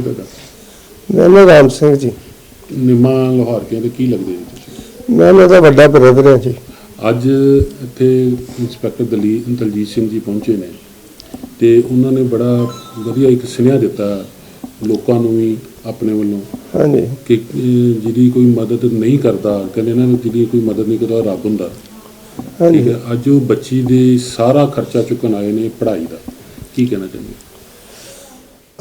ਤੁਹਾਡਾ ਮੈਂ ਨਾ ਰਾਮ ਸਿੰਘ ਜੀ। ਨਿਮਾ ਲੋਹਾਰ ਕੇ ਦੇ ਕੀ ਲੱਗਦੇ ਜੀ ਤੁਸੀਂ? ਮੈਂ ਦਾ ਵੱਡਾ ਬ੍ਰਦਰ ਹਾਂ ਜੀ। ਅੱਜ ਇੱਥੇ ਇੰਸਪੈਕਟਰ ਦਲੀ ਦਲਜੀਤ ਸਿੰਘ ਜੀ ਪਹੁੰਚੇ ਨੇ ਤੇ ਉਹਨਾਂ ਨੇ ਬੜਾ ਵਧੀਆ ਇੱਕ ਸੁਨੇਹਾ ਦਿੱਤਾ ਲੋਕਾਂ ਨੂੰ ਵੀ ਆਪਣੇ ਵੱਲੋਂ ਹਾਂਜੀ। ਕਿ ਅਹ, ਜਿਹਦੀ ਕੋਈ ਮਦਦ ਨਹੀਂ ਕਰਦਾ ਕਹਿੰਦੇ ਇਹਨਾਂ ਨੂੰ ਜਿਹਦੀ ਕੋਈ ਮਦਦ ਨਹੀਂ ਕਰਦਾ ਰੱਬ ਹੁੰਦਾ। ਠੀਕ ਹਾਂਜੀ ਹੈ ਅੱਜ ਉਹ ਬੱਚੀ ਦੇ ਸਾਰਾ ਖਰਚਾ ਚੁੱਕਣ ਆਏ ਨੇ ਪੜ੍ਹਾਈ ਦਾ। ਕੀ ਕਹਿਣਾ ਚਾਹੁੰਦੇ?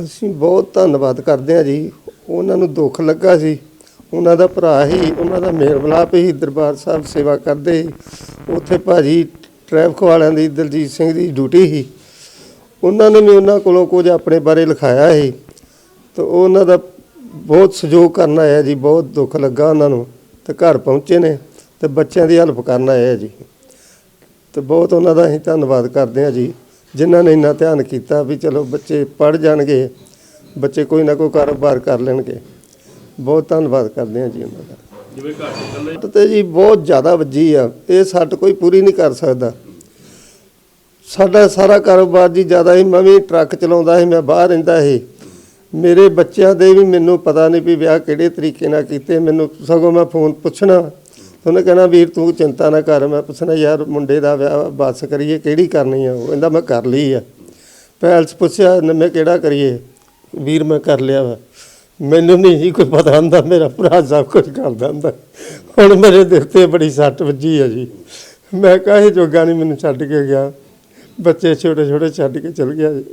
ਅਸੀਂ ਬਹੁਤ ਧੰਨਵਾਦ ਕਰਦੇ ਹਾਂ ਜੀ। ਉਹਨਾਂ ਨੂੰ ਦੁੱਖ ਲੱਗਾ ਸੀ। ਉਹਨਾਂ ਦਾ ਭਰਾ ਹੀ ਉਹਨਾਂ ਦਾ ਮੇਲ ਮਿਲਾਪ ਹੀ ਦਰਬਾਰ ਸਾਹਿਬ ਸੇਵਾ ਕਰਦੇ ਸੀ। ਉੱਥੇ ਭਾਜੀ ਟ੍ਰੈਫਿਕ ਵਾਲਿਆਂ ਦੀ, ਦਲਜੀਤ ਸਿੰਘ ਦੀ ਡਿਊਟੀ ਸੀ। ਉਹਨਾਂ ਨੇ ਵੀ ਉਹਨਾਂ ਕੋਲੋਂ ਕੁਝ ਆਪਣੇ ਬਾਰੇ ਲਿਖਾਇਆ ਸੀ। ਤੇ ਉਹਨਾਂ ਦਾ ਬਹੁਤ ਸਹਿਯੋਗ ਕਰਨ ਆਇਆ ਜੀ, ਬਹੁਤ ਦੁੱਖ ਲੱਗਾ ਉਹਨਾਂ ਨੂੰ। ਤੇ ਘਰ ਪਹੁੰਚੇ ਨੇ ਤੇ ਬੱਚਿਆਂ ਦੀ ਹੈਲਪ ਕਰਨ ਆਇਆ ਜੀ। ਤੇ ਬਹੁਤ ਉਹਨਾਂ ਦਾ ਅਸੀਂ ਧੰਨਵਾਦ ਕਰਦੇ ਹਾਂ ਜੀ। ਜਿਨ੍ਹਾਂ ਨੇ ਇੰਨਾ ਧਿਆਨ ਕੀਤਾ ਵੀ ਚਲੋ ਬੱਚੇ ਪੜ ਜਾਣਗੇ ਬੱਚੇ ਕੋਈ ਨਾ ਕੋਈ ਕਾਰੋਬਾਰ ਕਰ ਲੈਣਗੇ। ਬਹੁਤ ਧੰਨਵਾਦ ਕਰਦੇ ਹਾਂ ਜੀ ਉਹਨਾਂ ਦਾ। ਜਿਵੇਂ ਘਰ ਚ ਇਕੱਲੇ ਸੱਟ ਤੇ ਜੀ ਬਹੁਤ ਜ਼ਿਆਦਾ ਵੱਜੀ ਆ ਇਹ ਸੱਟ ਕੋਈ ਪੂਰੀ ਨਹੀਂ ਕਰ ਸਕਦਾ। ਸਾਡਾ ਸਾਰਾ ਕਾਰੋਬਾਰ ਜੀ ਜ਼ਿਆਦਾ ਹੀ ਮੈਂ ਵੀ ਟਰੱਕ ਚਲਾਉਂਦਾ ਸੀ ਮੈਂ ਬਾਹਰ ਰਹਿੰਦਾ ਸੀ। ਮੇਰੇ ਬੱਚਿਆਂ ਦੇ ਵੀ ਮੈਨੂੰ ਪਤਾ ਨਹੀਂ ਵੀ ਵਿਆਹ ਕਿਹੜੇ ਤਰੀਕੇ ਨਾਲ ਕੀਤੇ ਮੈਨੂੰ ਸਗੋਂ ਮੈਂ ਫੋਨ ਪੁੱਛਣਾ। ਉਹਨੇ ਕਹਿਣਾ ਵੀਰ ਤੂੰ ਚਿੰਤਾ ਨਾ ਕਰ ਮੈਂ ਪੁੱਛਣਾ ਯਾਰ ਮੁੰਡੇ ਦਾ ਵਿਆਹ ਬਸ ਕਰੀਏ ਕਿਹੜੀ ਕਰਨੀ ਆ ਉਹ? ਕਹਿੰਦਾ ਮੈਂ ਕਰ ਲਈ ਆ। ਪੈਲਸ ਪੁੱਛਿਆ ਮੈਂ ਕਿਹੜਾ ਕਰੀਏ? ਵੀਰ ਮੈਂ ਕਰ ਲਿਆ ਵਾ। ਮੈਨੂੰ ਨਹੀਂ ਜੀ ਕੋਈ ਪਤਾ ਹੁੰਦਾ ਮੇਰਾ ਭਰਾ ਸਭ ਕੁਝ ਕਰਦਾ ਹੁੰਦਾ। ਹੁਣ ਮੇਰੇ ਦਿਲ ਤੇ ਬੜੀ ਸੱਟ ਵੱਜੀ ਆ ਜੀ। ਮੈਂ ਕਾਹੇ ਜੋਗਾ ਨਹੀਂ ਮੈਨੂੰ ਛੱਡ ਕੇ ਗਿਆ। ਬੱਚੇ ਛੋਟੇ ਛੋਟੇ ਛੱਡ ਕੇ ਚਲ ਗਿਆ ਜੀ।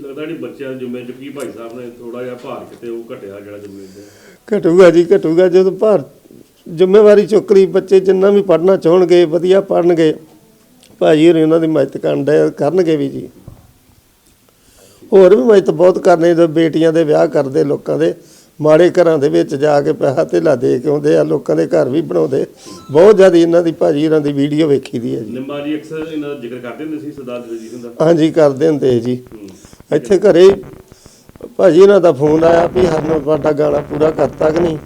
ਲੱਗਦਾ ਨਹੀਂ ਬੱਚਿਆਂ ਦੇ ਜ਼ਿੰਮੇ ਭਾਈ ਸਾਹਿਬ ਨੇ ਥੋੜਾ ਜਿਹਾ ਭਾਰ ਕਿਤੇ ਉਹ ਘਟਿਆ ਜਿਹੜਾ ਜ਼ਿੰਮੇ ਤੇ? ਘਟੂਗਾ ਜੀ ਘਟੂਗਾ। ਜਦੋਂ ਭਾਰ ਜ਼ਿੰਮੇਵਾਰੀ ਚੁੱਕ ਲਈ ਬੱਚੇ ਜਿੰਨਾ ਵੀ ਪੜ੍ਹਨਾ ਚਾਹਣਗੇ ਵਧੀਆ ਪੜ੍ਹਨਗੇ ਭਾਜੀ ਹੋਰੀ ਉਹਨਾਂ ਦੀ ਮਦਦ ਕਰਨ ਕਰਨਗੇ ਵੀ ਜੀ। ਹੋਰ ਵੀ ਮਦਦ ਬਹੁਤ ਕਰਨੇ ਜਦੋਂ ਬੇਟੀਆਂ ਦੇ ਵਿਆਹ ਕਰਦੇ ਲੋਕਾਂ ਦੇ ਮਾੜੇ ਘਰਾਂ ਦੇ ਵਿੱਚ ਜਾ ਕੇ ਪੈਸਾ ਧੇਲਾ ਦੇ ਕੇ ਆਉਂਦੇ ਆ ਲੋਕਾਂ ਦੇ ਘਰ ਵੀ ਬਣਾਉਂਦੇ। ਬਹੁਤ ਜ਼ਿਆਦਾ ਇਹਨਾਂ ਦੀ ਭਾਜੀ ਇਹਨਾਂ ਦੀ ਵੀਡੀਓ ਵੇਖੀ ਦੀ ਹੈ ਜੀ। ਨਿੰਮਾ ਜੀ ਅਕਸਰ ਇਹਨਾਂ ਦਾ ਜ਼ਿਕਰ ਕਰਦੇ ਹੁੰਦੇ ਸੀ ਸਰਦਾਰ ਦਲਜੀਤ ਸਿੰਘ ਦਾ ਹਾਂਜੀ ਕਰਦੇ ਹੁੰਦੇ ਜੀ। ਇੱਥੇ ਘਰੇ ਭਾਜੀ ਇਹਨਾਂ ਦਾ ਫੋਨ ਆਇਆ ਵੀ ਹਰਨ ਤੁਹਾਡਾ ਗਾਣਾ ਪੂਰਾ ਕਰਤਾ ਕਿ ਨਹੀਂ?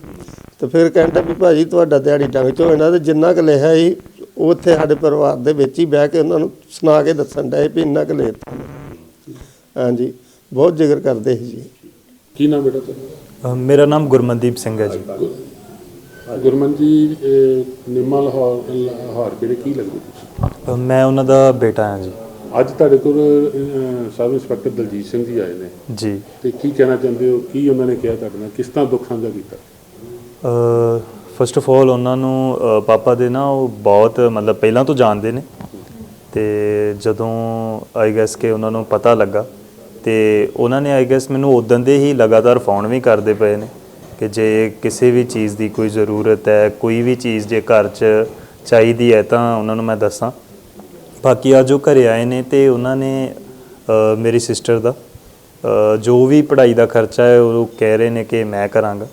ਤੇ ਫਿਰ ਕਹਿੰਦਾ ਵੀ ਭਾਜੀ ਤੁਹਾਡਾ ਦਿਹਾੜੀ ਡੰਗ ਚ ਹੋਣਾ ਤੇ ਜਿੰਨਾ ਕੁ ਲਿਖਿਆ ਸੀ ਉਹ ਉੱਥੇ ਸਾਡੇ ਪਰਿਵਾਰ ਦੇ ਵਿੱਚ ਹੀ ਬਹਿ ਕੇ ਉਹਨਾਂ ਨੂੰ ਸੁਣਾ ਕੇ ਦੱਸਣ ਡਏ ਵੀ ਇੰਨਾ ਕੁ ਲਿਖਤਾ ਹਾਂਜੀ ਬਹੁਤ ਜ਼ਿਕਰ ਕਰਦੇ ਸੀ ਜੀ। ਕੀ ਨਾਮ ਬੇਟਾ ਤੁਹਾਡਾ? ਮੇਰਾ ਨਾਮ ਗੁਰਮਨਦੀਪ ਸਿੰਘ ਹੈ ਜੀ। ਗੁਰਮਨ ਜੀ ਇਹ ਨਿਮਾ ਲਾਹੌਰ ਲਾਹੌਰ ਕੇ ਲੱਗਦੇ ਤੁਸੀਂ? ਮੈਂ ਉਹਨਾਂ ਦਾ ਬੇਟਾ ਹਾਂ ਜੀ। ਅੱਜ ਤੁਹਾਡੇ ਕੋਲ ਅਹ, ਸਬ ਇੰਸਪੈਕਟਰ ਦਲਜੀਤ ਸਿੰਘ ਜੀ ਆਏ ਨੇ। ਜੀ। ਤੇ ਕੀ ਕਹਿਣਾ ਚਾਹੁੰਦੇ ਹੋ? ਕੀ ਉਹਨਾਂ ਨੇ ਕਿਹਾ ਤੁਹਾਡੇ ਨਾਲ? ਕਿਸ ਤਰ੍ਹਾਂ ਦੁੱਖ ਸਾਂਝਾ ਕੀਤਾ? ਫਸਟ ਆਫ ਆਲ ਉਹਨਾਂ ਨੂੰ ਅ, ਪਾਪਾ ਦੇ ਨਾ ਉਹ ਬਹੁਤ ਮਤਲਬ ਪਹਿਲਾਂ ਤੋਂ ਜਾਣਦੇ ਨੇ। ਤੇ ਜਦੋਂ ਆਈ ਗੈਸ ਕਿ ਉਹਨਾਂ ਨੂੰ ਪਤਾ ਲੱਗਾ ਤੇ ਉਹਨਾਂ ਨੇ ਆਈ ਗੈਸ ਮੈਨੂੰ ਉਦੋਂ ਦੇ ਹੀ ਲਗਾਤਾਰ ਫੋਨ ਵੀ ਕਰਦੇ ਪਏ ਨੇ ਕਿ ਜੇ ਕਿਸੇ ਵੀ ਚੀਜ਼ ਦੀ ਕੋਈ ਜ਼ਰੂਰਤ ਹੈ ਕੋਈ ਵੀ ਚੀਜ਼ ਜੇ ਘਰ 'ਚ ਚਾਹੀਦੀ ਹੈ ਤਾਂ ਉਹਨਾਂ ਨੂੰ ਮੈਂ ਦੱਸਾਂ। ਬਾਕੀ ਅੱਜ ਉਹ ਘਰੇ ਆਏ ਨੇ ਤੇ ਉਹਨਾਂ ਨੇ ਅ, ਮੇਰੀ ਸਿਸਟਰ ਦਾ ਅ, ਜੋ ਵੀ ਪੜ੍ਹਾਈ ਦਾ ਖਰਚਾ ਹੈ ਉਹ ਕਹਿ ਰਹੇ ਨੇ ਕਿ ਮੈਂ ਕਰਾਂਗਾ।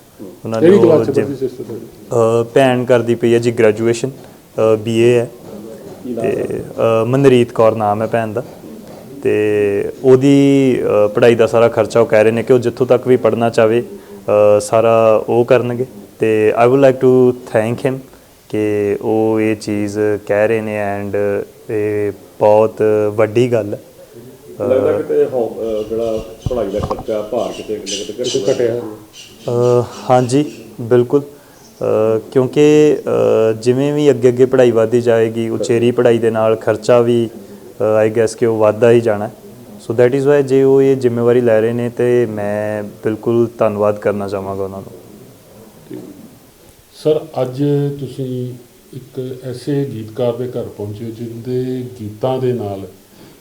ਉਹਨਾਂ ਨੇ ਕਿਹੜੀ ਉਹ ਕਲਾਸ ਚ ਜਿਮ- ਪੜ੍ਹਦੀ ਸਿਸਟਰ ਤੁਹਾਡੀ ਅ, ਭੈਣ ਕਰਦੀ ਪਈ ਹੈ ਜੀ ਗ੍ਰੈਜੂਏਸ਼ਨ ਬੀਏ ਹੈ। ਤੇ ਮਨਰੀਤ ਕੌਰ ਨਾਮ ਹੈ ਭੈਣ ਦਾ। ਤੇ ਉਹਦੀ ਪੜ੍ਹਾਈ ਦਾ ਸਾਰਾ ਖਰਚਾ ਉਹ ਕਹਿ ਰਹੇ ਨੇ ਕਿ ਉਹ ਜਿੱਥੋਂ ਤੱਕ ਵੀ ਪੜ੍ਹਨਾ ਚਾਵੇ ਸਾਰਾ ਉਹ ਕਰਨਗੇ। ਤੇ I would like to thank him ਕਿ ਉਹ ਇਹ ਚੀਜ਼ ਕਹਿ ਰਹੇ ਨੇ ਐਂਡ ਇਹ ਬਹੁਤ ਵੱਡੀ ਗੱਲ ਹੈ। ਲੱਗਦਾ ਕਿਤੇ ਹੌ- ਅਹ ਜਿਹੜਾ ਪੜ੍ਹਾਈ ਦਾ ਖਰਚਾ ਭਾਰ ਕਿਤੇ ਕਿਤੇ ਕਿਤੇ ਘਟਿਆ ਘਟਿਆ। ਅ, ਹਾਂਜੀ ਬਿਲਕੁਲ। ਅ, ਕਿਉਂਕਿ ਅ, ਜਿਵੇਂ ਵੀ ਅੱਗੇ ਅੱਗੇ ਪੜ੍ਹਾਈ ਵਧਦੀ ਜਾਏਗੀ ਉਚੇਰੀ ਪੜ੍ਹਾਈ ਦੇ ਨਾਲ ਖਰਚਾ ਵੀ ਆਈ ਗੈਸ ਕਿ ਉਹ ਵੱਧਦਾ ਹੀ ਜਾਣਾ। ਸੋ ਦੈਟ ਇਜ਼ ਵਾਈ ਜੇ ਉਹ ਇਹ ਜ਼ਿੰਮੇਵਾਰੀ ਲੈ ਰਹੇ ਨੇ ਤੇ ਮੈਂ ਬਿਲਕੁਲ ਧੰਨਵਾਦ ਕਰਨਾ ਚਾਹਾਂਗਾ ਉਹਨਾਂ ਦਾ ਸਰ ਅੱਜ ਤੁਸੀਂ ਇੱਕ ਐਸੇ ਗੀਤਕਾਰ ਦੇ ਘਰ ਪਹੁੰਚੇ ਹੋ ਜਿੰਦੇ ਗੀਤਾਂ ਦੇ ਨਾਲ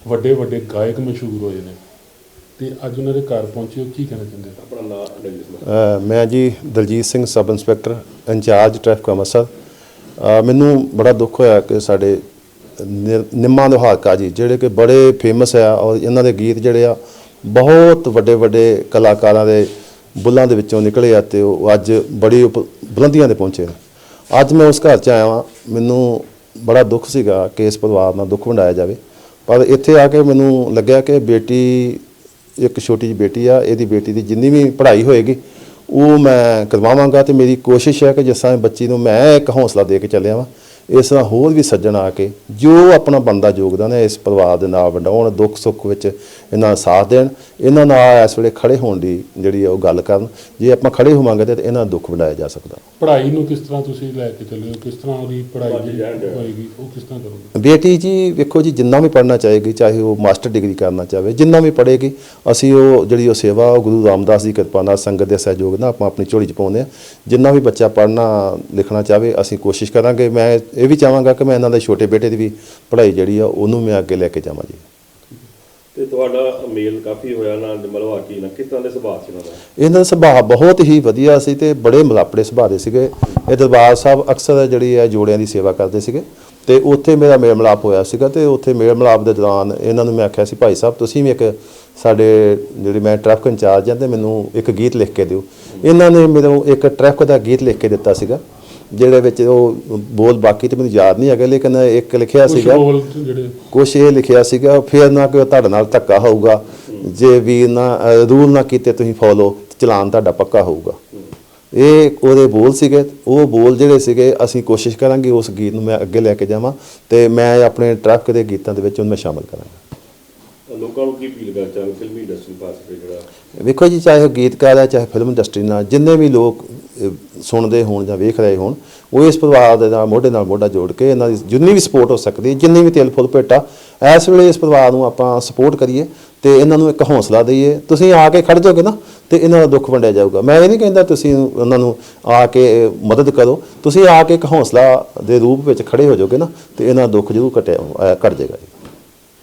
ਵੱਡੇ ਵੱਡੇ ਗਾਇਕ ਮਸ਼ਹੂਰ ਹੋਏ ਨੇ। ਤੇ ਅੱਜ ਉਹਨਾਂ ਦੇ ਘਰ ਪਹੁੰਚੇ ਹੋ ਕੀ ਕਹਿਣਾ ਚਾਹੁੰਦੇ? ਹੋ ਆਪਣਾ ਮੈਂ ਜੀ Daljit Singh sub inspector incharge traffic Amritsar. ਮੈਨੂੰ ਬੜਾ ਦੁੱਖ ਹੋਇਆ ਕਿ ਸਾਡੇ ਨਿੰਮਾ ਦੁਹਾਕਾ ਜੀ ਜਿਹੜੇ ਕਿ ਬੜੇ ਫੇਮਸ ਆ ਔਰ ਇਹਨਾਂ ਦੇ ਗੀਤ ਜਿਹੜੇ ਆ ਬਹੁਤ ਵੱਡੇ ਵੱਡੇ ਕਲਾਕਾਰਾਂ ਦੇ ਬੁੱਲਾਂ ਦੇ ਵਿੱਚੋਂ ਨਿਕਲੇ ਆ ਤੇ ਉਹ ਅੱਜ ਬੜੀ ਉਪ- ਬੁਲੰਦੀਆਂ ਤੇ ਪਹੁੰਚੇ ਨੇ। ਅੱਜ ਮੈਂ ਉਸ ਘਰ 'ਚ ਆਇਆ ਵਾਂ। ਮੈਨੂੰ ਬੜਾ ਦੁੱਖ ਸੀਗਾ ਕਿ ਇਸ ਪਰਿਵਾਰ ਨਾਲ ਦੁੱਖ ਵੰਡਾਇਆ ਜਾਵੇ। ਪਰ ਇੱਥੇ ਆ ਕੇ ਮੈਨੂੰ ਲੱਗਿਆ ਕਿ ਬੇਟੀ, ਇੱਕ ਛੋਟੀ ਜਿਹੀ ਬੇਟੀ ਆ, ਇਹਦੀ ਬੇਟੀ ਦੀ ਜਿੰਨੀ ਵੀ ਪੜ੍ਹਾਈ ਹੋਏਗੀ, ਉਹ ਮੈਂ ਕਰਵਾਵਾਂਗਾ ਤੇ ਮੇਰੀ ਕੋਸ਼ਿਸ਼ ਹੈ ਕਿ ਜਿਸ ਤਰ੍ਹਾਂ ਬੱਚੀ ਨੂੰ ਮੈਂ ਇੱਕ ਹੌਸਲਾ ਦੇ ਕੇ ਚੱਲਿਆ ਵਾਂ। ਇਸ ਤਰ੍ਹਾਂ ਹੋਰ ਵੀ ਸੱਜਣ ਆ ਕੇ ਜੋ ਆਪਣਾ ਬੰਦਾ ਯੋਗਦਾਨ ਹੈ ਇਸ ਪਰਿਵਾਰ ਦੇ ਨਾਲ ਵੰਡਾਉਣ ਦੁੱਖ ਸੁੱਖ ਵਿੱਚ ਇਹਨਾਂ ਦਾ ਸਾਥ ਦੇਣ ਇਹਨਾਂ ਨਾਲ ਇਸ ਵੇਲੇ ਖੜੇ ਹੋਣ ਦੀ ਜਿਹੜੀ ਆ ਉਹ ਗੱਲ ਕਰਨ ਜੇ ਆਪਾਂ ਖੜੇ ਹੋਵਾਂਗੇ ਤੇ ਇਹਨਾਂ ਦਾ ਦੁੱਖ ਵੰਡਾਇਆ ਜਾ ਸਕਦਾ। ਪੜ੍ਹਾਈ ਨੂੰ ਕਿਸ ਤਰ੍ਹਾਂ ਤੁਸੀਂ ਲੈ ਕੇ ਚੱਲੇ ਹੋ? ਕਿਸ ਤਰ੍ਹਾਂ ਉਹਦੀ ਪੜ੍ਹਾਈ ਜਿਹੜੀ ਹੋਏਗੀ ਉਹ ਕਿਸ ਤਰ੍ਹਾਂ ਕਰੋਗੇ? ਬੇਟੀ ਜੀ ਵੇਖੋ ਜੀ ਜਿੰਨਾ ਵੀ ਪੜ੍ਹਨਾ ਚਾਹੇਗੀ ਚਾਹੇ ਉਹ ਮਾਸਟਰ ਡਿਗਰੀ ਕਰਨਾ ਚਾਹਵੇ ਜਿੰਨਾ ਵੀ ਪੜ੍ਹੇਗੀ ਅਸੀਂ ਉਹ ਜਿਹੜੀ ਉਹ ਸੇਵਾ ਉਹ ਗੁਰੂ ਰਾਮਦਾਸ ਦੀ ਕਿਰਪਾ ਨਾਲ ਸੰਗਤ ਦੇ ਸਹਿਯੋਗ ਨਾਲ ਆਪਾਂ ਆਪਣੀ ਝੋਲੀ 'ਚ ਪਾਉਂਦੇ ਆ ਜਿੰਨਾ ਵੀ ਬੱਚਾ ਪੜ੍ਹਨਾ ਲਿਖਣਾ ਚਾਹਵੇ ਅਸੀਂ ਕੋਸ਼ਿਸ਼ ਕਰਾਂਗੇ। ਮੈਂ ਇਹ ਵੀ ਚਾਹਾਂਗਾ ਕਿ ਮੈਂ ਇਹਨਾਂ ਦੇ ਛੋਟੇ ਬੇਟੇ ਦੀ ਵੀ ਪੜ੍ਹਾਈ ਜਿਹੜੀ ਆ ਉਹਨੂੰ ਮੈਂ ਅੱਗੇ ਲੈ ਕੇ ਜਾਵਾਂ ਜੀ। ਤੇ ਤੁਹਾਡਾ ਮੇਲ ਕਾਫੀ ਹੋਇਆ ਨਾ ਮਲਵਾ ਕੀ ਨਾ ਕਿਸ ਤਰ੍ਹਾਂ ਦੇ ਸੁਭਾਅ ਸੀ ਉਹਨਾਂ ਦਾ? ਇਹਨਾਂ ਦਾ ਸੁਭਾਅ ਬਹੁਤ ਹੀ ਵਧੀਆ ਸੀ ਤੇ ਬੜੇ ਮਲਾਪੜੇ ਸੁਭਾਅ ਦੇ ਸੀਗੇ। ਇਹ ਦਰਬਾਰ ਸਾਹਿਬ ਅਕਸਰ ਜਿਹੜੀ ਹੈ ਜੋੜਿਆਂ ਦੀ ਸੇਵਾ ਕਰਦੇ ਸੀਗੇ। ਤੇ ਉੱਥੇ ਮੇਰਾ ਮੇਲ ਮਿਲਾਪ ਹੋਇਆ ਸੀਗਾ ਤੇ ਉੱਥੇ ਮੇਲ ਮਿਲਾਪ ਦੇ ਦੌਰਾਨ ਇਹਨਾਂ ਨੂੰ ਮੈਂ ਆਖਿਆ ਸੀ ਭਾਈ ਸਾਹਿਬ ਤੁਸੀਂ ਵੀ ਇੱਕ ਸਾਡੇ ਜਿਹੜੀ ਮੈਂ ਟ੍ਰੈਫਿਕ ਇੰਚਾਰਜ ਹਾਂ ਤੇ ਮੈਨੂੰ ਇੱਕ ਗੀਤ ਲਿਖ ਕੇ ਦਿਓ। ਇਹਨਾਂ ਨੇ ਮੈਨੂੰ ਇੱਕ ਟ੍ਰੈਫਿਕ ਦਾ ਗੀਤ ਲਿਖ ਕੇ ਦਿੱਤਾ ਸੀਗਾ। ਜਿਹਦੇ ਵਿੱਚ ਉਹ ਬੋਲ ਬਾਕੀ ਤੇ ਮੈਨੂੰ ਯਾਦ ਨਹੀਂ ਹੈਗਾ ਲੇਕਿਨ ਇੱਕ ਲਿਖਿਆ ਕੁਝ ਸੀਗਾ। ਜਿਹੜੇ ਕੁਛ ਇਹ ਲਿਖਿਆ ਸੀਗਾ ਫਿਰ ਨਾ ਕਿ ਤੁਹਾਡੇ ਨਾਲ ਧੱਕਾ ਹੋਊਗਾ। ਜੇ ਵੀ ਨਾ ਰੂਲ ਨਾ ਕੀਤੇ ਤੁਸੀਂ ਫੋਲੋ ਚਲਾਨ ਤੁਹਾਡਾ ਪੱਕਾ ਹੋਊਗਾ। ਇਹ ਉਹਦੇ ਬੋਲ ਸੀਗੇ ਉਹ ਬੋਲ ਜਿਹੜੇ ਸੀਗੇ ਅਸੀਂ ਕੋਸ਼ਿਸ਼ ਕਰਾਂਗੇ ਉਸ ਗੀਤ ਨੂੰ ਮੈਂ ਅੱਗੇ ਲੈ ਕੇ ਜਾਵਾਂ ਤੇ ਮੈਂ ਆਪਣੇ ਟਰੱਕ ਦੇ ਗੀਤਾਂ ਦੇ ਵਿੱਚ ਉਹਨੂੰ ਮੈਂ ਸ਼ਾਮਲ ਕਰਾਂਗਾ। ਲੋਕਾਂ ਨੂੰ ਕੀ ਅਪੀਲ ਕਰਨਾ ਚਾਹੁੰਦੇ ਫਿਲਮੀ ਇੰਡਸਟਰੀ ਪਾਸੇ ਜਿਹੜਾ ਵੇਖੋ ਜੀ ਚਾਹੇ ਉਹ ਗੀਤਕਾਰ ਹੈ ਚਾਹੇ ਫਿਲਮ ਇੰਡਸਟਰੀ ਨਾਲ ਜਿੰਨੇ ਵੀ ਲੋਕ ਸੁਣਦੇ ਹੋਣ ਜਾਂ ਵੇਖ ਰਹੇ ਹੋਣ ਉਹ ਇਸ ਪਰਿਵਾਰ ਦੇ ਨਾਲ ਮੋਢੇ ਨਾਲ ਮੋਢਾ ਜੋੜ ਕੇ ਇਹਨਾਂ ਦੀ ਜਿੰਨੀ ਵੀ ਸਪੋਰਟ ਹੋ ਸਕਦੀ ਹੈ ਜਿੰਨੀ ਵੀ ਤਿਲ ਫੁੱਲ ਭੇਟਾ ਇਸ ਵੇਲੇ ਇਸ ਪਰਿਵਾਰ ਨੂੰ ਆਪਾਂ ਸਪੋਰਟ ਕਰੀਏ ਤੇ ਇਹਨਾਂ ਨੂੰ ਇੱਕ ਹੌਸਲਾ ਦਈਏ। ਤੁਸੀਂ ਆ ਕੇ ਖੜ ਜਾਓਗੇ ਨਾ ਤੇ ਇਹਨਾਂ ਦਾ ਦੁੱਖ ਵੰਡਿਆ ਜਾਊਗਾ। ਮੈਂ ਇਹ ਨਹੀਂ ਕਹਿੰਦਾ ਤੁਸੀਂ ਉਹਨਾਂ ਨੂੰ ਆ ਕੇ ਮਦਦ ਕਰੋ। ਤੁਸੀਂ ਆ ਕੇ ਇੱਕ ਹੌਸਲਾ ਦੇ ਰੂਪ ਵਿੱਚ ਖੜੇ ਹੋ ਜਾਓਗੇ ਨਾ ਤੇ ਇਹਨਾਂ ਦਾ ਦੁੱਖ ਜ਼ਰੂਰ ਘਟਿਆ ਅਹ, ਘਟ ਜਾਏਗਾ ਜੀ।